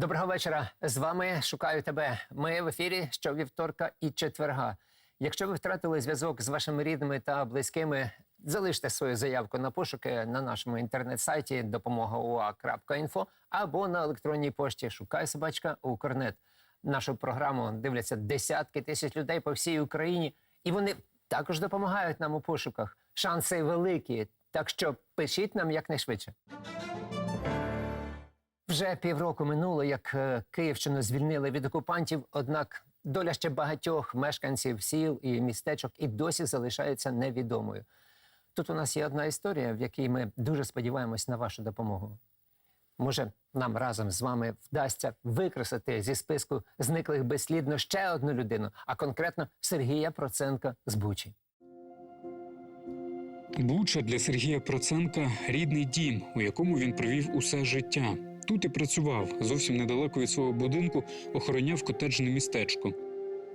Доброго вечора. З вами шукаю тебе. Ми в ефірі щовівторка і четверга. Якщо ви втратили зв'язок з вашими рідними та близькими, залиште свою заявку на пошуки на нашому інтернет-сайті допомогаua.info або на електронній пошті Шукай собачка Укрнет. Нашу програму дивляться десятки тисяч людей по всій Україні, і вони також допомагають нам у пошуках. Шанси великі. Так що пишіть нам якнайшвидше. Вже півроку минуло, як е, Київщину звільнили від окупантів, однак доля ще багатьох мешканців сіл і містечок і досі залишається невідомою. Тут у нас є одна історія, в якій ми дуже сподіваємось на вашу допомогу. Може, нам разом з вами вдасться викреслити зі списку зниклих безслідно ще одну людину, а конкретно Сергія Проценка з Бучі. Буча для Сергія Проценка рідний дім, у якому він провів усе життя. Тут і працював зовсім недалеко від свого будинку, охороняв котеджне містечко.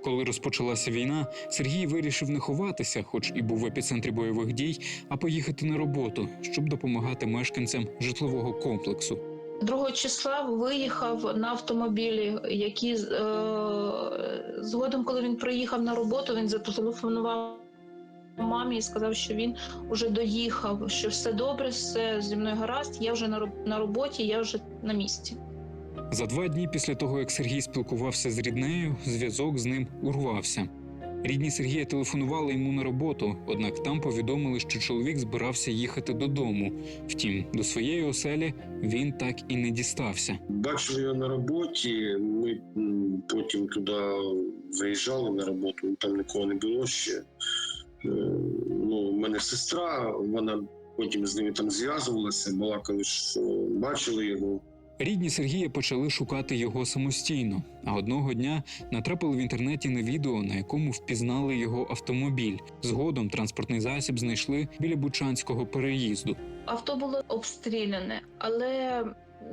Коли розпочалася війна, Сергій вирішив не ховатися, хоч і був в епіцентрі бойових дій, а поїхати на роботу, щоб допомагати мешканцям житлового комплексу. 2 числа виїхав на автомобілі, який е, згодом, коли він приїхав на роботу, він зателефонував мамі і сказав, що він вже доїхав, що все добре, все зі мною гаразд. Я вже на роб- на роботі, я вже на місці. За два дні після того, як Сергій спілкувався з ріднею, зв'язок з ним урвався. Рідні Сергія телефонували йому на роботу, однак там повідомили, що чоловік збирався їхати додому. Втім, до своєї оселі він так і не дістався. Бачив його на роботі. Ми потім туди виїжджали на роботу, там нікого не було ще. Мене сестра, вона потім з ними там зв'язувалася, балакали, що бачили його. Рідні Сергія почали шукати його самостійно, а одного дня натрапили в інтернеті на відео, на якому впізнали його автомобіль. Згодом транспортний засіб знайшли біля Бучанського переїзду. Авто було обстріляне, але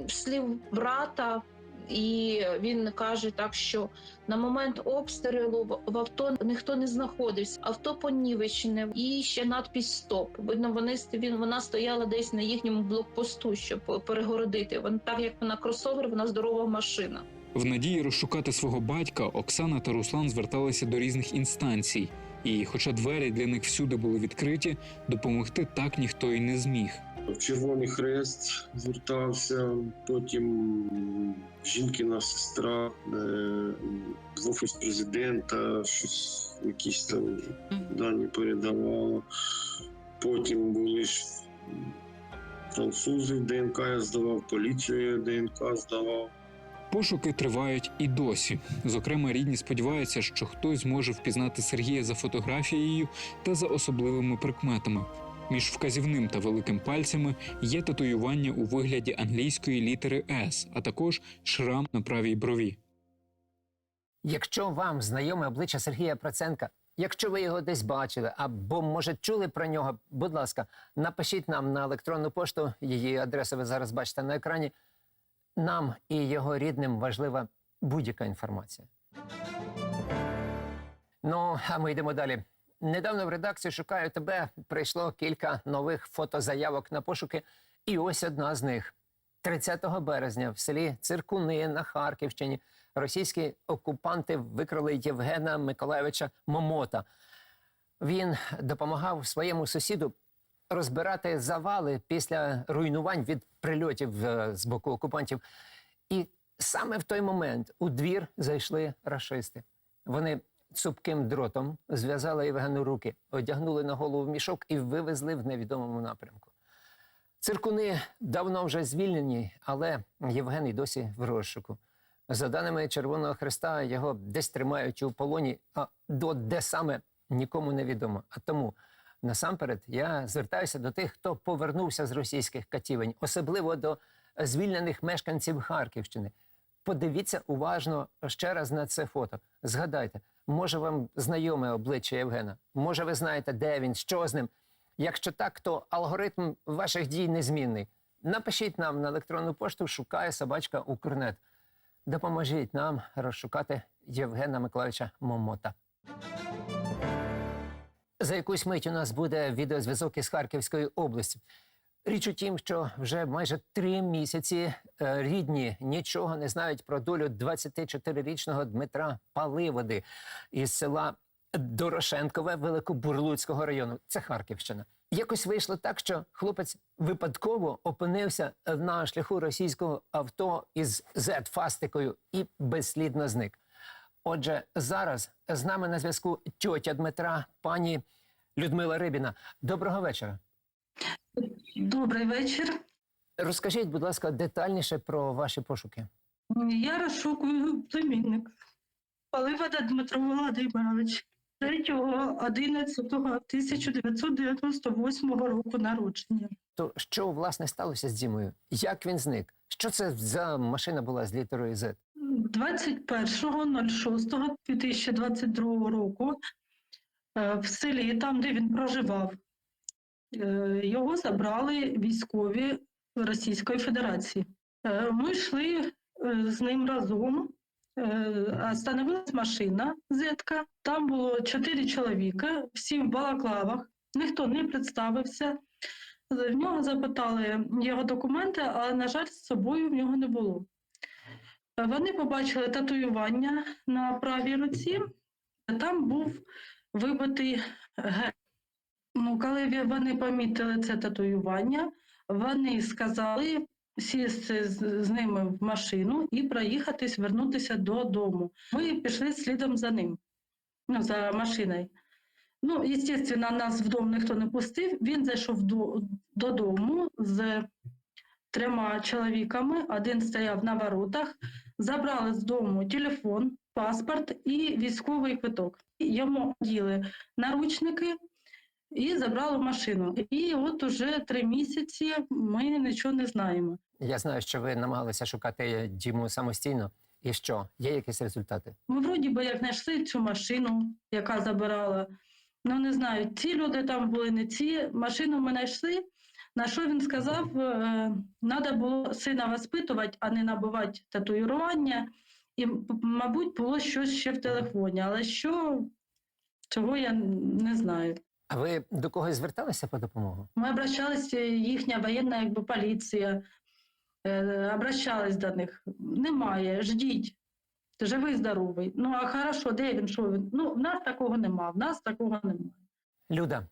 слів брата, і він каже так, що на момент обстрілу в- авто ніхто не знаходився. Авто понівечене і ще надпись Стоп. Видно, вони він вона стояла десь на їхньому блокпосту, щоб перегородити. Вон так як вона кросовер, вона здорова машина. В надії розшукати свого батька Оксана та Руслан зверталися до різних інстанцій. І, хоча двері для них всюди були відкриті, допомогти так ніхто й не зміг. В Червоний Хрест звертався, потім жінкина сестра, е, в офіс президента, щось якісь там дані передавала. Потім були ж французи ДНК я здавав, поліцію ДНК здавав. Пошуки тривають і досі. Зокрема, рідні сподіваються, що хтось зможе впізнати Сергія за фотографією та за особливими прикметами. Між вказівним та великим пальцями є татуювання у вигляді англійської літери С, а також шрам на правій брові. Якщо вам знайоме обличчя Сергія Проценка, якщо ви його десь бачили або, може, чули про нього, будь ласка, напишіть нам на електронну пошту, її адресу ви зараз бачите на екрані. Нам і його рідним важлива будь-яка інформація. Ну, а ми йдемо далі. Недавно в редакцію шукаю тебе. Прийшло кілька нових фотозаявок на пошуки, і ось одна з них. 30 березня в селі Циркуни на Харківщині російські окупанти викрали Євгена Миколайовича Момота. Він допомагав своєму сусіду розбирати завали після руйнувань від прильотів е, з боку окупантів. І саме в той момент у двір зайшли рашисти. Вони цупким дротом зв'язали Євгену руки, одягнули на голову мішок і вивезли в невідомому напрямку. Циркуни давно вже звільнені, але Євген і досі в розшуку. За даними Червоного Христа, його десь тримають у полоні, а до де саме нікому не відомо. А тому насамперед я звертаюся до тих, хто повернувся з російських катівень, особливо до звільнених мешканців Харківщини. Подивіться уважно ще раз на це фото. Згадайте, може вам знайоме обличчя Євгена, може ви знаєте, де він, що з ним. Якщо так, то алгоритм ваших дій незмінний. Напишіть нам на електронну пошту шукає собачка Укрнет. Допоможіть нам розшукати Євгена Миколаївича Момота. За якусь мить у нас буде відеозв'язок із Харківської області. Річ у тім, що вже майже три місяці е, рідні нічого не знають про долю 24-річного Дмитра Паливоди із села Дорошенкове Великобурлуцького району. Це Харківщина. Якось вийшло так, що хлопець випадково опинився на шляху російського авто із Z-фастикою і безслідно зник. Отже, зараз з нами на зв'язку тьотя Дмитра, пані Людмила Рибіна. Доброго вечора. Добрий вечір. Розкажіть, будь ласка, детальніше про ваші пошуки. Я розшукую племінник. Паливода Дмитро Володимирович 3.11.1998 року народження. То що власне сталося з Дімою? Як він зник? Що це за машина була з літерою Z? 21.06.2022 року е, в селі, там, де він проживав, його забрали військові Російської Федерації. Е, Ми йшли е, з ним разом. Е, Остановилась машина зетка. Там було чотири чоловіка, всі в балаклавах. Ніхто не представився. В нього запитали його документи, але, на жаль, з собою в нього не було. Вони побачили татуювання на правій руці. Там був вибитий ге. Коли вони помітили це татуювання, вони сказали сісти з, ними в машину і проїхатись, вернутися додому. Ми пішли слідом за ним, ну, за машиною. Ну, звісно, нас в дом ніхто не пустив. Він зайшов до, додому з трьома чоловіками. Один стояв на воротах, забрали з дому телефон, паспорт і військовий квиток. Йому діли наручники і забрали машину. І от уже три місяці ми нічого не знаємо. Я знаю, що ви намагалися шукати Діму самостійно. І що? Є якісь результати? Ми вроді би як знайшли цю машину, яка забирала. Ну не знаю, ці люди там були, не ці. Машину ми знайшли. На що він сказав, треба було сина воспитувати, а не набувати татуювання. І, мабуть, було щось ще в телефоні. Але що, цього я не знаю. А ви до когось зверталися по допомогу? Ми обращалися, їхня воєнна якби, поліція, е, обращались до них. Немає, ждіть. Живий, здоровий. Ну, а хорошо, де він, що він? Ну, в нас такого нема, в нас такого немає. Люда,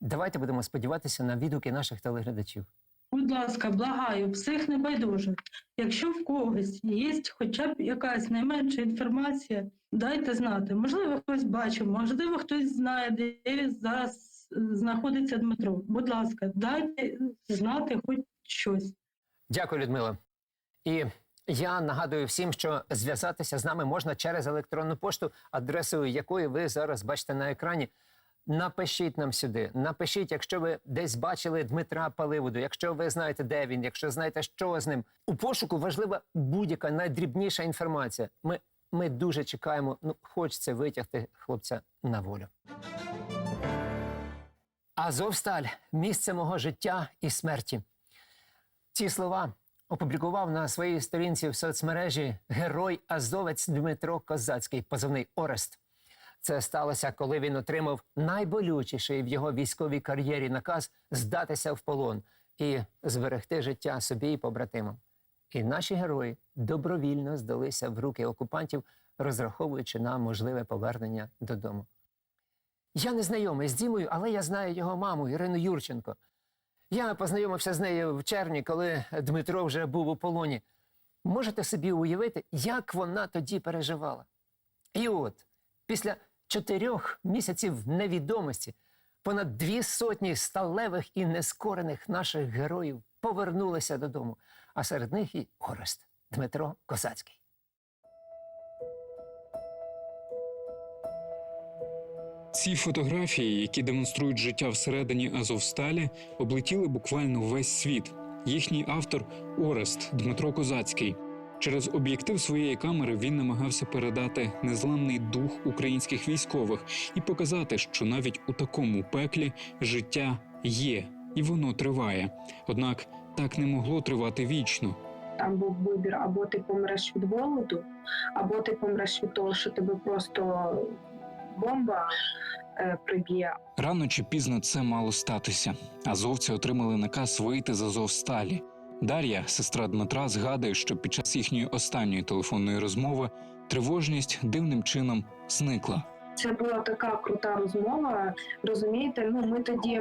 давайте будемо сподіватися на відгуки наших телеглядачів. Будь ласка, благаю, всіх небайдужих. Якщо в когось є хоча б якась найменша інформація, дайте знати. Можливо, хтось бачив, можливо, хтось знає, де зараз знаходиться Дмитро. Будь ласка, дайте знати хоч щось. Дякую, Людмила. І я нагадую всім, що зв'язатися з нами можна через електронну пошту, адресою якої ви зараз бачите на екрані. Напишіть нам сюди. Напишіть, якщо ви десь бачили Дмитра Паливоду, якщо ви знаєте, де він, якщо знаєте, що з ним. У пошуку важлива будь-яка найдрібніша інформація. Ми, ми дуже чекаємо. Ну, хочеться витягти хлопця на волю. Азовсталь місце мого життя і смерті. Ці слова опублікував на своїй сторінці в соцмережі герой Азовець Дмитро Козацький, позивний Орест. Це сталося, коли він отримав найболючіший в його військовій кар'єрі наказ здатися в полон і зберегти життя собі і побратимам. І наші герої добровільно здалися в руки окупантів, розраховуючи на можливе повернення додому. Я не знайомий з Дімою, але я знаю його маму Ірину Юрченко. Я познайомився з нею в червні, коли Дмитро вже був у полоні. Можете собі уявити, як вона тоді переживала? І от, після чотирьох місяців невідомості, понад дві сотні сталевих і нескорених наших героїв повернулися додому, а серед них і Орест Дмитро Козацький. Ці фотографії, які демонструють життя всередині Азовсталі, облетіли буквально весь світ. Їхній автор Орест Дмитро Козацький. Через об'єктив своєї камери він намагався передати незламний дух українських військових і показати, що навіть у такому пеклі життя є і воно триває. Однак так не могло тривати вічно. Там був вибір або ти помреш від голоду, або ти помреш від того, що тебе просто бомба е, приб'є. Рано чи пізно це мало статися. Азовці отримали наказ вийти з Азовсталі. Дар'я, сестра Дмитра, згадує, що під час їхньої останньої телефонної розмови тривожність дивним чином зникла. Це була така крута розмова. Розумієте, ну ми тоді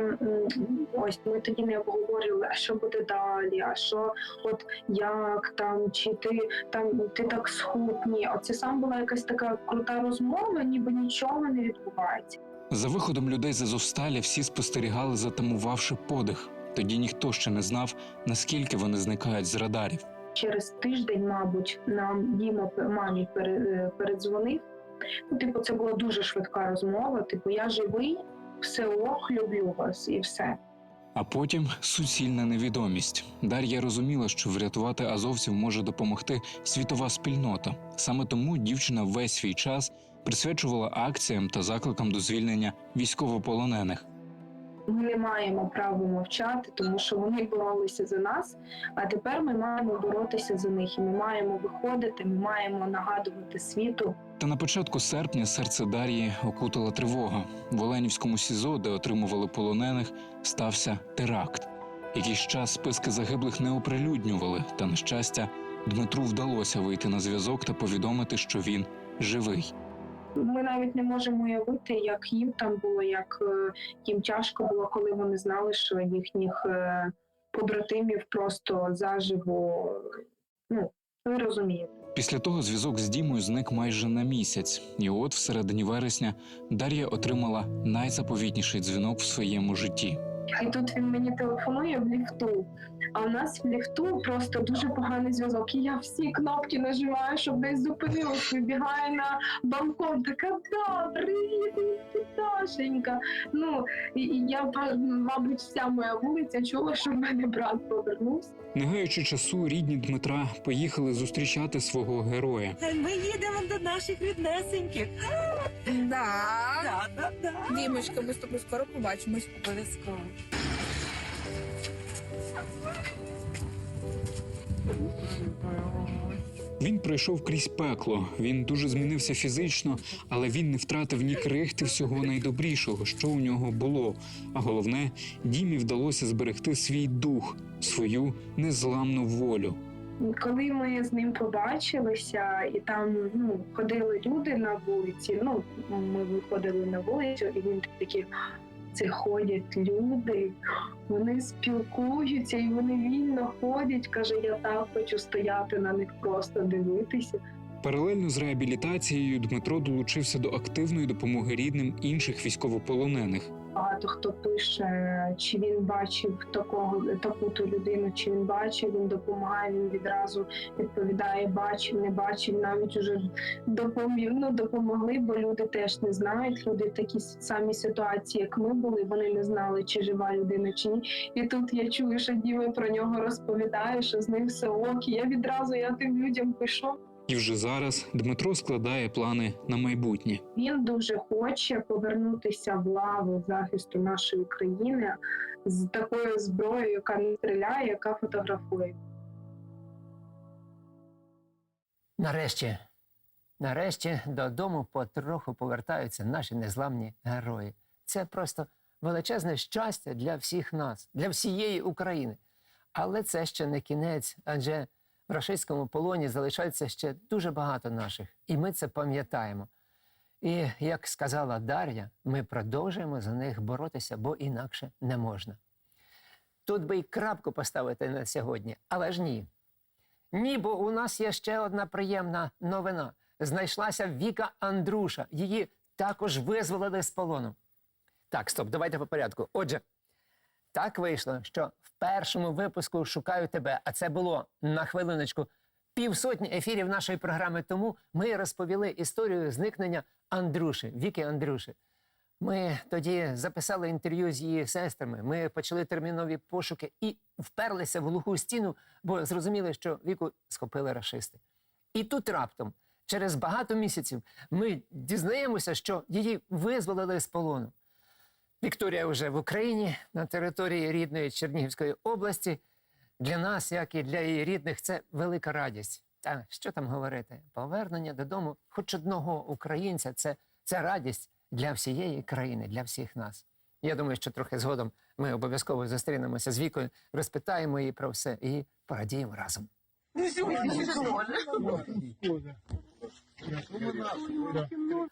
ось ми тоді не обговорювали, а що буде далі, а що, от як там, чи ти там ти так схуд. Ні, оце сам була якась така крута розмова, ніби нічого не відбувається. За виходом людей з Азовсталі всі спостерігали, затамувавши подих. Тоді ніхто ще не знав, наскільки вони зникають з радарів. Через тиждень, мабуть, нам Діма мамі е, передзвонив. Ну, типу, це була дуже швидка розмова. Типу, я живий, все ох, люблю вас і все. А потім суцільна невідомість. Дар'я розуміла, що врятувати азовців може допомогти світова спільнота. Саме тому дівчина весь свій час присвячувала акціям та закликам до звільнення військовополонених. Ми не маємо права мовчати, тому що вони боролися за нас. А тепер ми маємо боротися за них. І ми маємо виходити, ми маємо нагадувати світу. Та на початку серпня серце Дар'ї окутала тривога. В Оленівському СІЗО, де отримували полонених, стався теракт. Якийсь час списки загиблих не оприлюднювали, та на щастя, Дмитру вдалося вийти на зв'язок та повідомити, що він живий. Ми навіть не можемо уявити, як їм там було, як е, їм тяжко було, коли вони знали, що їхніх е, побратимів просто заживо. Ну, ви розумієте. Після того зв'язок з Дімою зник майже на місяць, і от всередині вересня Дар'я отримала найзаповітніший дзвінок в своєму житті. І тут він мені телефонує в ліфту. А у нас в ліфту просто дуже поганий зв'язок. І я всі кнопки нажимаю, щоб десь зупинилось. Вибігаю на балкон. Така да, привіт. Ну і, і я мабуть, вся моя вулиця чула, що в мене брат повернувся. Не гаючи часу, рідні Дмитра поїхали зустрічати свого героя. Ми їдемо до наших ріднесеньких. Да. Да, да, да. Дімочка, ми з тобою скоро побачимось. Обов'язково. Він пройшов крізь пекло. Він дуже змінився фізично, але він не втратив ні крихти всього найдобрішого, що у нього було. А головне, Дімі вдалося зберегти свій дух, свою незламну волю. Коли ми з ним побачилися, і там ну ходили люди на вулиці. Ну ми виходили на вулицю, і він такий. Це ходять люди, вони спілкуються і вони вільно ходять. Каже, я так хочу стояти на них, просто дивитися. Паралельно з реабілітацією Дмитро долучився до активної допомоги рідним інших військовополонених. Багато хто пише, чи він бачив такого таку ту людину, чи він бачив, він допомагає. Він відразу відповідає, бачив, не бачив. Навіть уже допомів, ну, допомогли, бо люди теж не знають. Люди в такій самій ситуації, як ми були. Вони не знали, чи жива людина, чи ні. І тут я чую, що Діма про нього розповідає, що з ним все ок. Я відразу я тим людям пишу. І вже зараз Дмитро складає плани на майбутнє. Він дуже хоче повернутися в лаву захисту нашої країни з такою зброєю, яка не стріляє, яка фотографує. Нарешті, нарешті додому потроху повертаються наші незламні герої. Це просто величезне щастя для всіх нас, для всієї України. Але це ще не кінець, адже в рашистському полоні залишається ще дуже багато наших, і ми це пам'ятаємо. І як сказала Дар'я, ми продовжуємо за них боротися, бо інакше не можна. Тут би й крапку поставити на сьогодні, але ж ні. Ні, бо у нас є ще одна приємна новина. Знайшлася Віка Андруша. Її також визволили з полону. Так, стоп, давайте по порядку. Отже, так вийшло, що в першому випуску Шукаю тебе, а це було на хвилиночку півсотні ефірів нашої програми тому. Ми розповіли історію зникнення Андруші, Віки Андруші. Ми тоді записали інтерв'ю з її сестрами. Ми почали термінові пошуки і вперлися в глуху стіну, бо зрозуміли, що віку схопили рашисти. І тут раптом, через багато місяців, ми дізнаємося, що її визволили з полону. Вікторія вже в Україні на території рідної Чернігівської області. Для нас, як і для її рідних, це велика радість. Та що там говорити? Повернення додому, хоч одного українця, це, це радість, для всієї країни, для всіх нас. Я думаю, що трохи згодом ми обов'язково зустрінемося з вікою, розпитаємо її про все і порадіємо разом.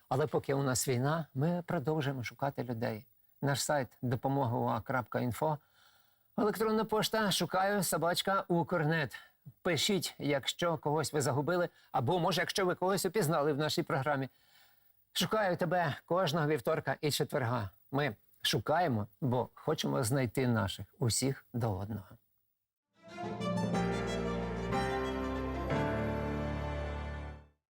Але поки у нас війна, ми продовжуємо шукати людей. Наш сайт допомога.ua.info, електронна пошта шукаю собачка Укрнет. Пишіть, якщо когось ви загубили, або може, якщо ви когось упізнали в нашій програмі. Шукаю тебе кожного вівторка і четверга. Ми шукаємо, бо хочемо знайти наших усіх до одного.